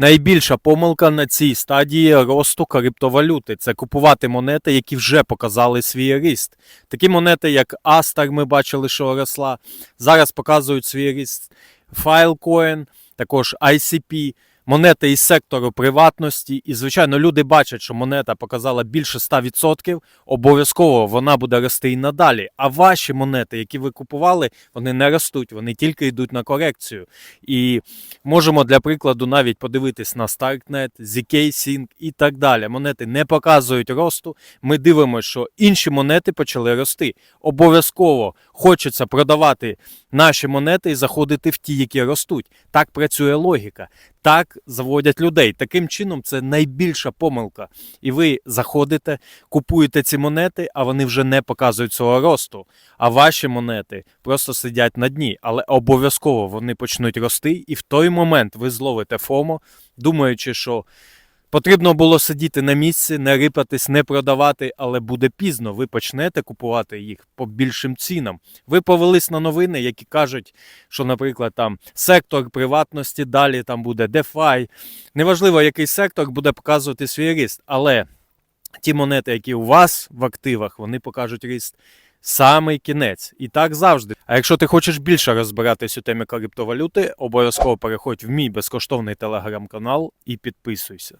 Найбільша помилка на цій стадії росту криптовалюти це купувати монети, які вже показали свій ріст. Такі монети, як Астар, ми бачили, що росла, зараз показують свій ріст. Filecoin, також ICP, монети із сектору приватності. І, звичайно, люди бачать, що монета показала більше 100%, обов'язково вона буде рости і надалі. А ваші монети, які ви купували, вони не ростуть, вони тільки йдуть на корекцію. І можемо для прикладу навіть подивитись на StarkNet, ZK Sync і так далі. Монети не показують росту. Ми дивимося, що інші монети почали рости. Обов'язково хочеться продавати наші монети і заходити в ті, які ростуть. Так працює логіка. Так заводять людей. Таким чином, це найбільша помилка. І ви заходите, купуєте ці монети, а вони вже не показують цього росту. А ваші монети просто сидять на дні, але обов'язково вони почнуть рости, і в той момент ви зловите ФОМО, думаючи, що потрібно було сидіти на місці, не рипатись, не продавати, але буде пізно. Ви почнете купувати їх по більшим цінам. Ви повелись на новини, які кажуть, що, наприклад, там сектор приватності, далі там буде DeFi. Неважливо, який сектор буде показувати свій ріст, але ті монети, які у вас в активах, вони покажуть ріст. Самий кінець. І так завжди. А якщо ти хочеш більше розбиратись у темі криптовалюти, обов'язково переходь в мій безкоштовний телеграм-канал і підписуйся.